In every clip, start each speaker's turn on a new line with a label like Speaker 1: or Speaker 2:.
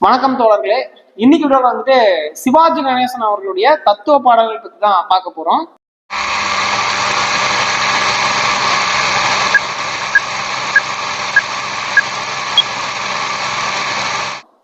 Speaker 1: வணக்கம் தோழர்களே. இன்னைக்கு வீடியோல வந்துட்டு சிவாஜி கணேசன் அவர்களுடைய தத்துவ பாடல்கள் பத்தி தான் பார்க்க போறோம்.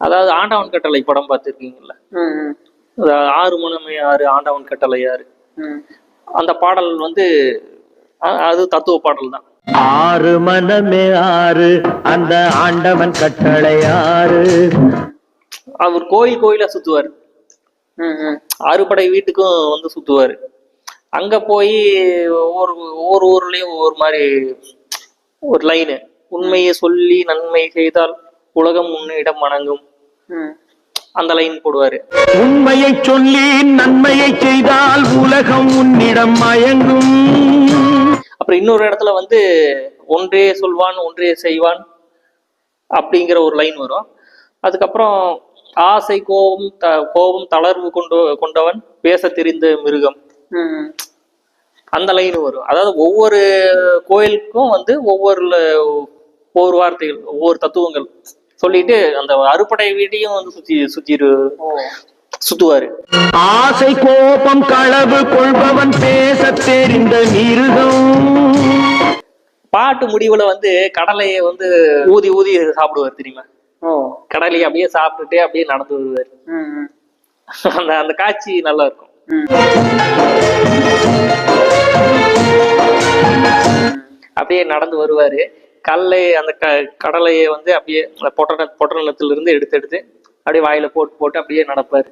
Speaker 2: அதாவது ஆண்டவன் கட்டளை படம் பார்த்துருக்கீங்கல்ல? ஆறு மனமே ஆறு ஆண்டவன் கட்டளை யாரு
Speaker 1: ம்,
Speaker 2: அந்த பாடல் வந்து அது தத்துவ பாடல் தான்.
Speaker 3: ஆறு மனமே ஆறு அந்த ஆண்டவன் கட்டளை ஆறு
Speaker 2: அவர் கோயில் கோயிலா சுத்துவார். அறுபடை வீட்டுக்கும் வந்து சுத்துவார். அங்க போய் ஒவ்வொரு ஒவ்வொரு ஊர்லயும் ஒவ்வொரு மாதிரி ஒரு லைனு உண்மையை சொல்லி நன்மை செய்தால் உலகம் உன்னிடம் வணங்கும்.
Speaker 1: ம்.
Speaker 2: அந்த லைன் போடுவாரு.
Speaker 3: உண்மையை சொல்லி நன்மையை செய்தால் உலகம் உன்னிடம் மயங்கும்.
Speaker 2: அப்புறம் இன்னொரு இடத்துல வந்து ஒன்றே சொல்வான் ஒன்றே செய்வான் அப்படிங்கிற ஒரு லைன் வரும். அதுக்கப்புறம் ஆசை கோபம் த கோபம் தளர்வு கொண்டு கொண்டவன் பேச தெரிந்த மிருகம் அந்த லைன் வரும். அதாவது ஒவ்வொரு கோயிலுக்கும் வந்து ஒவ்வொரு ஒவ்வொரு வார்த்தைகள் ஒவ்வொரு தத்துவங்கள் சொல்லிட்டு அந்த அறுபடை வீட்டையும் வந்து சுத்தி சுத்தி
Speaker 1: ஓ.
Speaker 2: சுத்துவாரு.
Speaker 3: ஆசை கோபம் களவு கொள்பவன் பேச தெரிந்த மிருகம்.
Speaker 2: பாட்டு முடிவுல வந்து கடலையை வந்து ஊதி ஊதி சாப்பிடுவார் தெரியுமா? கடலையை அப்படியே சாப்பிட்டுட்டே அப்படியே நடந்து வருவார். அந்த அந்த காட்சி நல்லா இருக்கும். அப்படியே நடந்து வருவாரு. கல்லை அந்த க கடலையை வந்து அப்படியே அந்த பொட்டண பொட்டணத்துல இருந்து எடுத்து எடுத்து அப்படியே வாயில போட்டு போட்டு அப்படியே நடப்பாரு.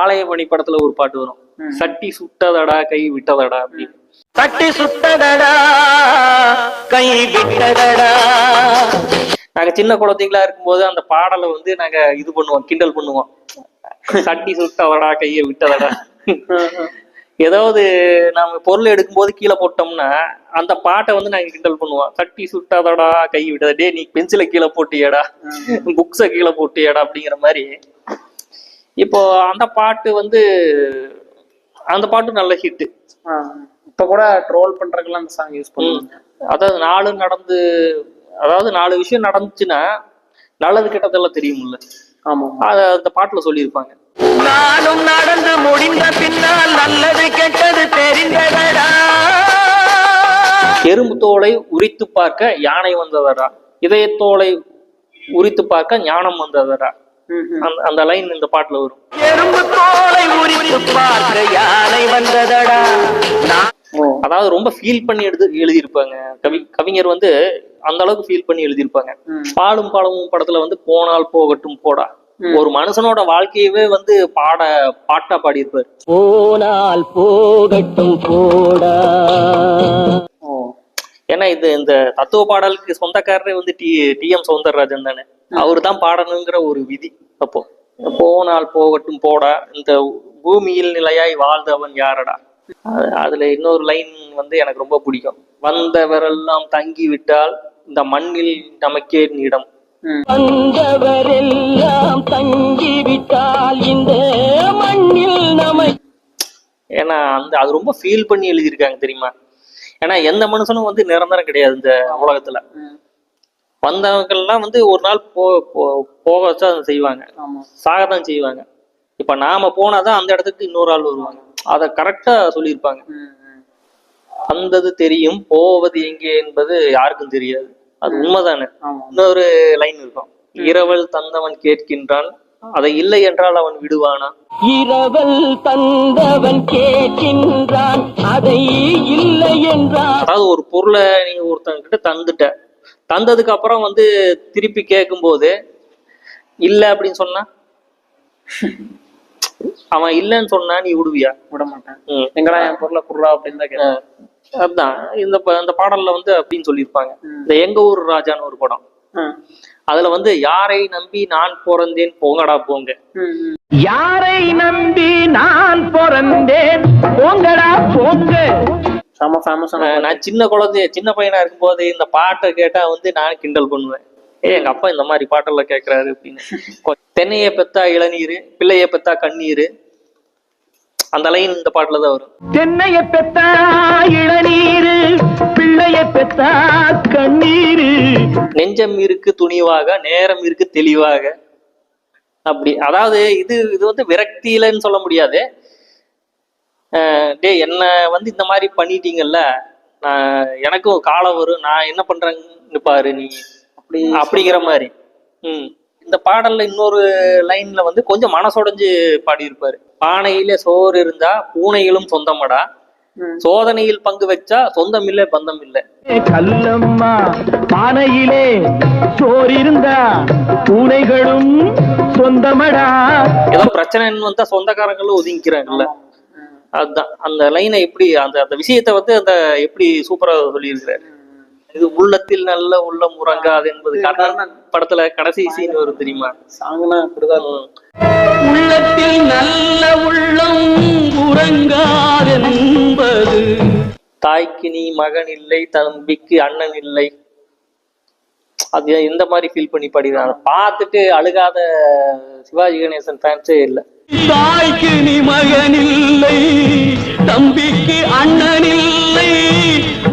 Speaker 2: ஆலயமணி படத்துல ஒரு பாட்டு வரும். சட்டி சுட்டதடா கை விட்டதடா அப்படின்னு.
Speaker 3: தட்டி சுட்டதடா கை விட்டதடா.
Speaker 2: நாங்க சின்ன குழந்தைங்களா இருக்கும்போது அந்த பாடலை வந்து நாங்க இது பண்ணுவோம் கிண்டல் பண்ணுவோம். சட்டி சுட்டதடா கையை விட்டதடா. ஏதாவது நாம பொருள் எடுக்கும்போது கீழே போட்டோம்னா அந்த பாட்டை வந்து நாங்க கிண்டல் பண்ணுவோம். சட்டி சுட்டாதடா கை விட்டதா டே நீ பென்சிலை கீழே போட்டியடா. புக்ஸை கீழே போட்டியடா அப்படிங்கிற மாதிரி. இப்போ அந்த பாட்டு வந்து அந்த பாட்டு நல்ல ஹிட்.
Speaker 1: இப்ப கூட ட்ரோல் பண்றதுக்கெல்லாம் அந்த சாங் யூஸ் பண்ணுவாங்க.
Speaker 2: அதாவது நாலு நடந்து அதாவது நாலு விஷயம் நடந்துச்சுன்னா நல்லது கெட்டதெல்லாம் தெரியும்ல.
Speaker 1: ஆமா
Speaker 2: அத அந்த பாட்டுல சொல்லியிருப்பாங்க.
Speaker 3: நானும் நடந்து முடிந்த பின்னால் நல்லது கெட்டது தெரிந்ததடா.
Speaker 2: எறும்பு தோலை உரித்து பார்க்க யானை வந்ததடா. இதயத்தோலை உரித்து பார்க்க ஞானம் வந்ததடா. அந்த அந்த லைன் இந்த பாட்டுல வரும்.
Speaker 3: எறும்பு தோலை உரித்து பார்க்க யானை வந்ததடா.
Speaker 2: அதாவது ரொம்ப ஃபீல் பண்ணி எடுத்து எழுதியிருப்பாங்க. கவி கவிஞர் வந்து அந்த அளவுக்கு ஃபீல் பண்ணி எழுதியிருப்பாங்க.
Speaker 1: ம்.
Speaker 2: பாலும் பழமும் படத்துல வந்து போனால் போகட்டும் போடா. ஒரு மனுஷனோட வாழ்க்கையவே வந்து பாட பாட்டா பாடியிருப்பாரு.
Speaker 3: போனால் போகட்டும் போடா.
Speaker 2: ஏன்னா இது இந்த தத்துவ பாடலுக்கு சொந்தக்காரரே வந்து டி டி எம் சௌந்தரராஜன் தானே அவர் தான் பாடணுங்கிற ஒரு விதி அப்போ. போனால் போகட்டும் போடா. இந்த பூமியில் நிலையாய் வாழ்ந்தவன் யாரடா? அதுல இன்னொரு லைன் வந்து எனக்கு ரொம்ப பிடிக்கும். வந்தவரெல்லாம் தங்கி விட்டால் இந்த மண்ணில் நமக்கே இடம்.
Speaker 3: வந்தவரெல்லாம் தங்கிவிட்டால் இந்த மண்ணில் நம்மை
Speaker 2: ஏன்னா அந்த அது ரொம்ப ஃபீல் பண்ணி எழுதியிருக்காங்க தெரியுமா? ஏன்னா எந்த மனுஷனும் வந்து நிரந்தரம் கிடையாது இந்த உலகத்துல. வந்தவங்கெல்லாம் வந்து ஒரு நாள் போ போ- போக வச்சா அதை செய்வாங்க.
Speaker 1: ஆமா.
Speaker 2: சாகத்தான் செய்வாங்க. இப்ப நாம போனாதான் அந்த இடத்துக்கு இன்னொரு ஆள் வருவாங்க. அதை கரெக்டா சொல்லியிருப்பாங்க. வந்தது தெரியும் போவது எங்கே என்பது யாருக்கும் தெரியாது. அது உண்மைதானே? இன்னொரு லைன் இருக்கும். இரவல் தந்தவன் கேட்கின்றான். அதை இல்லை என்றால் அவன் விடுவானா?
Speaker 3: இரவல் தந்தவன் கேட்கின்றான். அதை இல்லை என்றான்
Speaker 2: அதாவது ஒரு பொருளை நீங்க ஒருத்தங்க கிட்ட தந்துட்ட. தந்ததுக்கு அப்புறம் வந்து திருப்பி கேட்கும்போது இல்ல அப்படின்னு சொன்னா? அவன் இல்லைன்னு சொன்னா நீ விடுவியா?
Speaker 1: விட மாட்டேன். எங்கடா என் பொருளை குடுறா அப்படின்னு தான் கேட்டேன்
Speaker 2: அதுதான் இந்த இந்த பாடல்ல வந்து அப்படின்னு சொல்லியிருப்பாங்க. இந்த எங்க ஊர் ராஜான்னு ஒரு படம். அதுல வந்து யாரை நம்பி நான் பிறந்தேன்? போங்கடா போங்க.
Speaker 3: யாரை நம்பி நான் பிறந்தேன்? போங்கடா போங்க.
Speaker 2: நான் சின்ன குழந்தை சின்ன பையனா இருக்கும்போது இந்த பாட்டை கேட்டா வந்து நான் கிண்டல் பண்ணுவேன். ஏ எங்க அப்பா இந்த மாதிரி பாட்டெல்லாம் கேட்கறாரு அப்படின்னு. தென்னையை பெத்தா இளநீர் பிள்ளைய பெத்தா கண்ணீர். அந்த லைன் இந்த பாட்டுல தான் வரும்.
Speaker 3: தென்னைய பெத்தா இளநீரு பிள்ளைய பெத்தா கண்ணீரு.
Speaker 2: நெஞ்சம் இருக்கு துணிவாக நேரம் இருக்கு தெளிவாக. அப்படி அதாவது இது இது வந்து விரக்தியிலன்னு சொல்ல முடியாது. டேய் என்ன வந்து இந்த மாதிரி பண்ணிட்டீங்கல்ல நான் எனக்கும் காலம் வரும். நான் என்ன பண்றேன்னு பாரு நீ.
Speaker 1: அப்படி
Speaker 2: அப்படிங்கிற மாதிரி. ம். இந்த பாடல்ல இன்னொரு லைன்ல வந்து கொஞ்சம் மனசுடைஞ்சு பாடியிருப்பாரு. பானையிலே சோறு இருந்தா பூனைகளும் சொந்தமடா. சோதனையில் பங்கு வச்சா சொந்தம் இல்லை பந்தம் இல்லை
Speaker 3: கல்லம்மா பானையிலே சோறு இருந்தா பூனைகளும் சொந்தமடா.
Speaker 2: ஏதோ பிரச்சனைன்னு வந்தா சொந்தக்காரங்களும் ஒதுங்கிக்கிறாங்கல்ல. அதுதான் அந்த லைனை எப்படி அந்த அந்த விஷயத்தை வந்து அந்த எப்படி சூப்பரா சொல்லியிருக்கிறாரு. இது உள்ளத்தில் நல்ல உள்ளம் உறங்காது என்பது படத்துல கடைசி சீன் வரும் தெரியுமா?
Speaker 1: சாங்னா அப்படிதான்.
Speaker 3: உள்ளத்தில் நல்ல உள்ளம் உறங்காதென்பது.
Speaker 2: தாய்க்கு நீ மகன் இல்லை தம்பிக்கு அண்ணன் இல்லை. அது எந்த மாதிரி ஃபீல் பண்ணி பாடினாங்க பார்த்துட்டு அழுகாத சிவாஜி கணேசன் ஃபேன்ஸே இல்லை.
Speaker 3: தாய்க்கு நீ மகன் இல்லை தம்பிக்கு அண்ணன் இல்லை.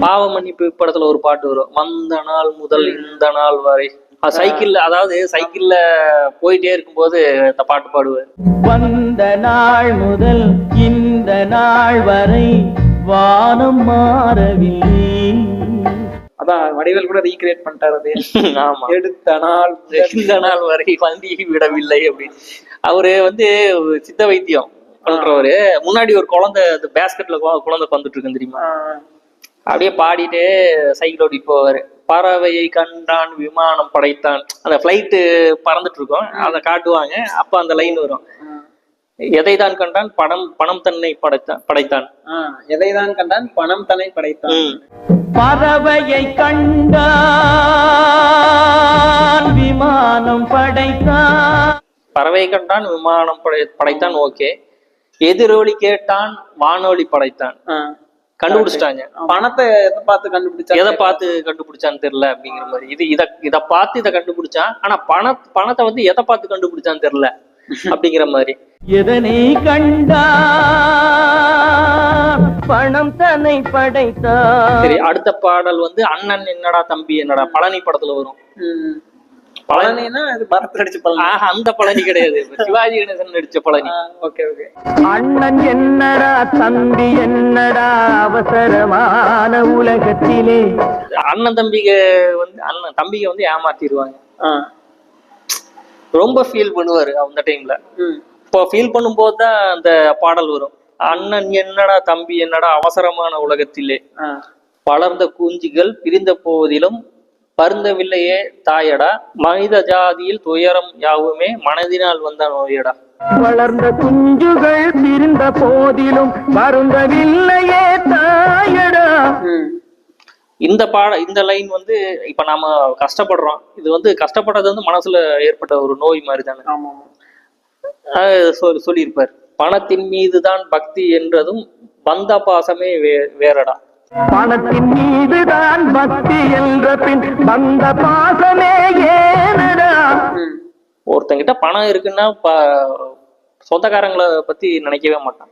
Speaker 2: பாவ மன்னிப்பு படத்துல ஒரு பாட்டு வரும். வந்த நாள் முதல் இந்த நாள் வரை. சைக்கிள்ல அதாவது சைக்கிள்ல போயிட்டே இருக்கும்போது இந்த பாட்டு பாடுவார்
Speaker 3: வந்த நாள் முதல் இந்த நாள் வரை வானம் மாறவில்லை.
Speaker 1: அதான் வடிவேல் கூட ரீக்ரியேட் பண்ணிட்டாரு அது.
Speaker 2: ஆமா.
Speaker 1: எடுத்த நாள்
Speaker 2: இந்த நாள் வரை வண்டி விடவில்லை அப்படின்னு. அவரு வந்து சித்த வைத்தியம் பண்றவரு. முன்னாடி ஒரு குழந்தை அந்த பேஸ்கெட்ல குழந்தை வந்துட்டு இருக்கு தெரியுமா? அப்படியே பாடிட்டே சைக்கிள் ஓட்டிட்டு போவாரு. பறவையை கண்டான் விமானம் படைத்தான். அந்த ஃபிளைட்டு பறந்துட்டு இருக்கும். அதை காட்டுவாங்க. அப்ப அந்த லைன் வரும். எதை தான் கண்டான்? பணம் பணம் தன்னை படைத்தான் படைத்தான்.
Speaker 1: ஆஹ் எதைதான் கண்டான்? பணம் தன்னை படைத்தான்.
Speaker 3: பறவையை கண்டான் விமானம் படைத்தான்.
Speaker 2: பறவை கண்டான் விமானம் படை படைத்தான் ஓகே. எதிரொலி கேட்டான் வானொலி படைத்தான். கண்டுபிடிச்சிட்டாங்க.
Speaker 1: பணத்தை எதை பார்த்து கண்டுபிடிச்சா
Speaker 2: எதை பார்த்து கண்டுபிடிச்சான்னு தெரியல அப்படிங்கிற மாதிரி. இது இத இத பார்த்து இதை கண்டுபிடிச்சான். ஆனா பண பணத்தை வந்து எதை பார்த்து கண்டுபிடிச்சான்னு தெரியல. அப்படிங்கிற மாதிரி.
Speaker 3: எதனை கண்டான் பணம் தன்னை படைத்தான்
Speaker 2: சரி அடுத்த பாடல் வந்து அண்ணன் என்னடா தம்பி என்னடா பழனி படத்துல வரும்.
Speaker 1: பழனினா அது பரத் அடிச்சு பழனி.
Speaker 2: ஆஹ் அந்த பழனி கிடையாது. சிவாஜி கணேசன் நடிச்ச பழனி.
Speaker 1: Okay okay.
Speaker 3: அண்ணன் என்னடா தம்பி என்னடா அவசரமான உலகத்திலே?
Speaker 2: அண்ணன் தம்பிக வந்து அண்ணன் தம்பிக வந்து ஏமாத்திடுவாங்க. ரொம்ப ஃபீல் பண்ணுவாரு அந்த டைம்ல இப்போ ஃபீல் பண்ணும்போது தான் அந்த பாடல் வரும். அண்ணன் என்னடா தம்பி என்னடா அவசரமான உலகத்திலே. வளர்ந்த குஞ்சுகள் பிரிந்த போதிலும் பருந்தவில்லையே தாயடா. மனித ஜாதியில் துயரம் யாவுமே மனதினால் வந்த நோயடா.
Speaker 3: வளர்ந்த குஞ்சுகள் பிரிந்த போதிலும் வருந்தவில்லையே தாயடா.
Speaker 2: இந்த பாட இந்த லைன் வந்து இப்ப நாம கஷ்டப்படுறோம். இது வந்து கஷ்டப்படுறது வந்து மனசுல ஏற்பட்ட ஒரு நோய் மாதிரி தானே சொல்லியிருப்பார். பணத்தின் மீதுதான் பக்தி என்றதும் பந்த பாசமே வே வேறடா.
Speaker 3: பணத்தின் மீதுதான் பக்தி என்ற பின் வந்த பாசமே
Speaker 2: ஒருத்தங்கிட்ட பணம் இருக்குன்னா ப- சொந்தக்காரங்களை பத்தி நினைக்கவே மாட்டான்.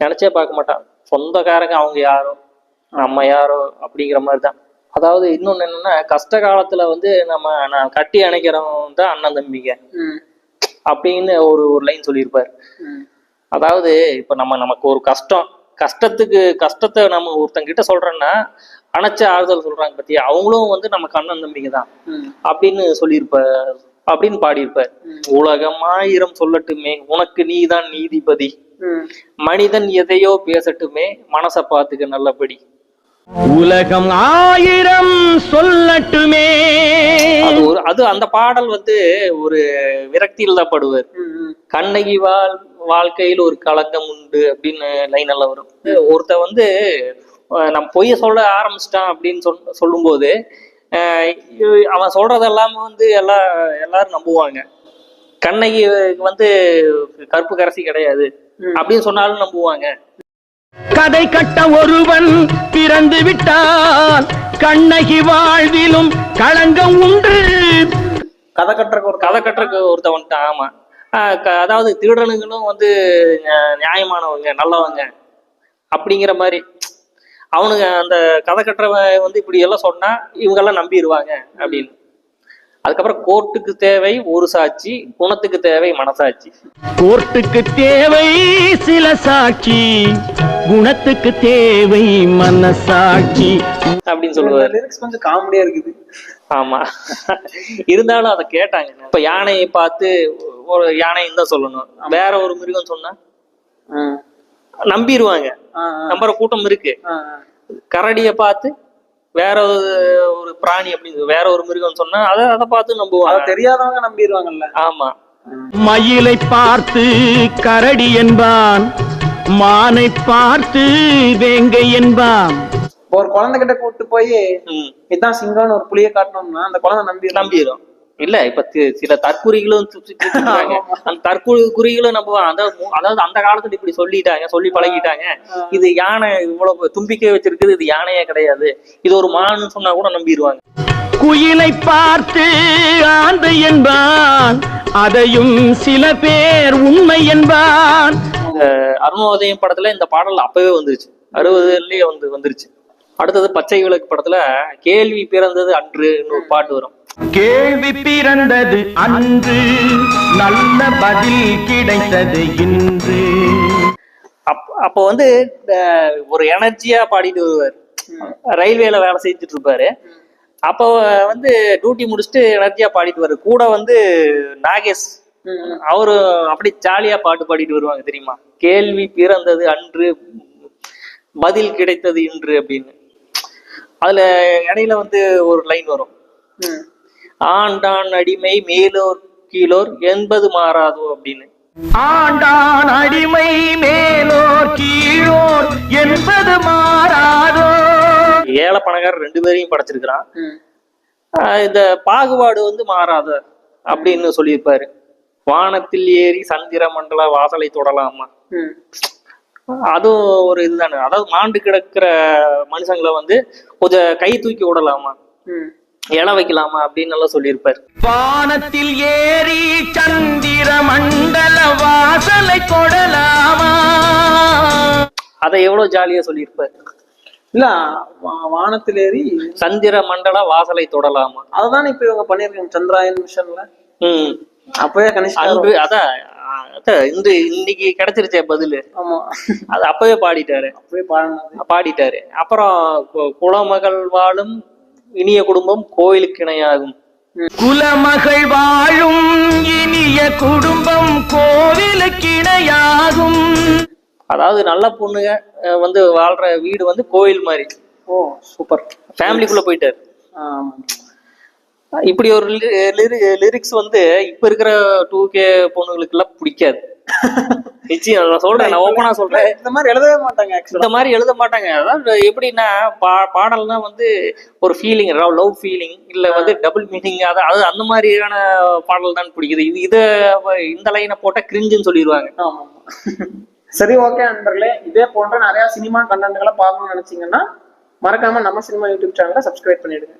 Speaker 2: நினைச்சே பார்க்க மாட்டான். சொந்தக்காரங்க அவங்க யாரோ நம்ம யாரோ அப்படிங்கிற மாதிரி தான் அதாவது இன்னொன்னு என்னன்னா கஷ்ட காலத்துல வந்து நம்ம நான் கட்டி அணைக்கிறவன் தான் அண்ணன் தம்பிங்க. அப்படின்னு ஒரு ஒரு லைன் சொல்லியிருப்பார். அதாவது இப்ப நம்ம நமக்கு ஒரு கஷ்டம். கஷ்டத்துக்கு கஷ்டத்தை நம்ம ஒருத்தங்கிட்ட சொல்றோம்னா அணைச்ச ஆறுதல் சொல்றாங்க பத்தி அவங்களும் வந்து நமக்கு அண்ணன் தம்பிங்க தான். அப்படின்னு சொல்லியிருப்பார். அப்படின்னு பாடியிருப்பார். உலகம் ஆயிரம் சொல்லட்டுமே உனக்கு நீதான் நீதிபதி. மனிதன் எதையோ பேசட்டுமே மனசை பார்த்துக்க நல்லபடி.
Speaker 3: உலகம் ஆயிரம் சொல்லட்டுமே.
Speaker 2: அது ஒரு அது அந்த பாடல் வந்து ஒரு விரக்தியில் தான் படுவார் கண்ணகி வாழ் வாழ்க்கையில் ஒரு களங்கம் உண்டு அப்படின்னு லைன் எல்லாம் வரும். ஒருத்த வந்து நம்ம பொய்ய சொல்ல ஆரம்பிச்சிட்டான் அப்படின்னு சொல் சொல்லும்போது அவன் சொல்றதெல்லாம் வந்து எல்லா எல்லாரும் நம்புவாங்க. கண்ணகி வந்து கருப்பு கரசி கிடையாது. அப்படின்னு சொன்னாலும் நம்புவாங்க.
Speaker 3: கதை கட்ட ஒருவன் பிறந்து விட்டான். கண்ணகி வாழ்விலும் களங்கம் உண்டு.
Speaker 1: கதை கட்டுறக்கு ஒரு
Speaker 2: கதை கட்டுறக்கு ஒருத்தன் வந்துட்டான் ஆமா அதாவது திருடனுங்களும் வந்து நியா- நியாயமானவங்க நல்லவங்க அப்படிங்கிற மாதிரி. அவனுங்க அந்த கதை கட்டுறவன் வந்து இப்படி எல்லாம் சொன்னா இவங்க எல்லாம் நம்பிடுவாங்க அப்படின்னு. அதுக்கப்புறம் கோர்ட்டுக்கு தேவை ஒரு சாட்சி குணத்துக்கு தேவை மனசாட்சி.
Speaker 3: கோர்ட்டுக்கு தேவை சில சாட்சி. குணத்துக்கு தேவை மனசாட்சி.
Speaker 2: அப்படின்னு சொல்லுவாரு.
Speaker 1: லிரிக்ஸ் கொஞ்சம் காமெடியா இருக்குது.
Speaker 2: ஆமா. இருந்தாலும் அதை கேட்டாங்க. இப்ப யானையை பார்த்து ஒரு யானைன்னு தான் சொல்லணும். வேற ஒரு மிருகம் சொன்னா நம்பிடுவாங்க நம்புற கூட்டம் இருக்கு. கரடிய பார்த்து வேற ஒரு ஒரு பிராணி அப்படின்னு வேற ஒரு மிருகம் சொன்னா அதை அதை பார்த்து
Speaker 1: அது
Speaker 2: நம்புவாங்க
Speaker 1: தெரியாதவங்க நம்பிடுவாங்கல்ல
Speaker 2: ஆமா.
Speaker 3: மயிலை பார்த்து கரடி என்பான். மானை பார்த்து வேங்கை என்பான்
Speaker 1: ஒரு குழந்தை கிட்ட கூட்டு போய் இதான் சிங்கம்னு ஒரு புளிய காட்டணும்னா அந்த குழந்தை நம்பி
Speaker 2: நம்பிடும். இல்ல இப்ப சில தற்குறிகளும். அந்த தற்குறிகளும் நம்புவாங்க. அதாவது மு- அதாவது அந்த காலத்துல இப்படி சொல்லிட்டாங்க சொல்லி பழகிட்டாங்க. இது யானை இவ்வளவு தும்பிக்கை வச்சிருக்குது இது யானையே கிடையாது. இது ஒரு மான்னு சொன்னா கூட நம்பிடுவாங்க.
Speaker 3: குயிலை பார்த்து ஆந்தை என்பான். அதையும் சில பேர் உண்மை என்பான்.
Speaker 2: அருணோதயம் படத்துல இந்த பாடல் அப்பவே வந்துருச்சு. அறுபதுலயே வந்து வந்துருச்சு. அடுத்தது பச்சை விளக்கு படத்துல கேள்வி பிறந்தது அன்றுன்னு ஒரு பாட்டு வரும்.
Speaker 3: கேள்வி பிறந்தது அன்று நல்ல பதில் கிடைத்தது இன்று.
Speaker 2: அப் அப்போ வந்து இந்த ஒரு எனர்ஜியா பாடிட்டு வருவார். ரயில்வேல வேலை செஞ்சுட்டு இருப்பாரு. அப்போ வந்து டியூட்டி முடிச்சுட்டு எனர்ஜியா பாடிட்டு வருவாரு. கூட வந்து நாகேஷ் அவரு அப்படி ஜாலியா பாட்டு பாடிட்டு வருவாங்க தெரியுமா? கேள்வி பிறந்தது அன்று பதில் கிடைத்தது இன்று அப்படின்னு. அதுல இடையில வந்து ஒரு லைன் வரும். ஆண்டான் அடிமை மேலோர் கீழோர் என்பது மாறாதோ அப்படின்னு.
Speaker 3: ஆண்டான் அடிமை மேலோர் கீழோர் என்பது மாறாதோ?
Speaker 2: ஏழை பணக்காரர் ரெண்டு பேரையும் படைச்சிருக்கிறான். இந்த பாகுபாடு வந்து மாறாத அப்படின்னு சொல்லியிருப்பாரு. வானத்தில் ஏறி சந்திர மண்டல வாசலை தொடலாமா. அதுவும் ஒரு இதுதானே. அதாவது மாண்டு கிடக்கிற மனுஷங்களை வந்து கொஞ்சம் கை தூக்கி விடலாமா. இல வைக்கலாமா அப்படின்னு எல்லாம் சொல்லியிருப்பாரு.
Speaker 3: வானத்தில் ஏறி சந்திர மண்டல வாசலை கொடலாமா
Speaker 2: அதை எவ்வளவு ஜாலியா சொல்லியிருப்பாரு?
Speaker 1: இல்ல வா- வானத்தில் ஏறி
Speaker 2: சந்திர மண்டல வாசலை தொடலாமா?
Speaker 1: அதுதான் இப்ப இவங்க பண்ணிருக்காங்க சந்திராயன் மிஷன்ல
Speaker 2: ம்.
Speaker 1: அப்பவே
Speaker 2: அன்று அதான் அதான் இந்த இன்னைக்கு கிடைச்சிருச்சே பதிலு.
Speaker 1: ஆமா.
Speaker 2: அது அப்பவே பாடிட்டாரு.
Speaker 1: அப்பவே
Speaker 2: பாடிட்டாரு. அப்புறம் குலமகள் வாழும் இனிய குடும்பம் கோயிலுக்கு இணையாகும்.
Speaker 3: குலமகள் வாழும் இனிய குடும்பம் கோவிலுக்கிணையாகும்
Speaker 2: அதாவது நல்ல பொண்ணுங்க வந்து வாழ்ற வீடு வந்து கோயில் மாதிரி.
Speaker 1: Oh super.
Speaker 2: ஃபேமிலிக்குள்ள போயிட்டாரு.
Speaker 1: ஆமா
Speaker 2: இப்படி ஒரு லிரிக்ஸ் வந்து இப்ப இருக்கிற டூ கே பொண்ணுங்களுக்கு எல்லாம் பிடிக்காது. நிச்சயம் நான் சொல்றேன் நான் ஓப்பனா சொல்றேன்.
Speaker 1: இந்த மாதிரி எழுதவே மாட்டாங்க
Speaker 2: இந்த மாதிரி எழுத மாட்டாங்க. அதாவது எப்படின்னா பா பாடல்னா வந்து ஒரு ஃபீலிங் லவ் ஃபீலிங் இல்ல வந்து டபுள் மீனிங் அது அது அந்த மாதிரியான பாடல் தான் பிடிக்குது. இது இதை இந்த லைனை போட்டா கிரிஞ்சுன்னு சொல்லிடுவாங்க
Speaker 1: சரி ஓகே நண்பர்களே. இதே போன்ற நிறைய சினிமா கண்டென்ட்களை பார்க்கணும்னு நினைச்சீங்கன்னா மறக்காம நம்ம சினிமா யூடியூப் சேனலை சப்ஸ்கிரைப் பண்ணிடுங்க.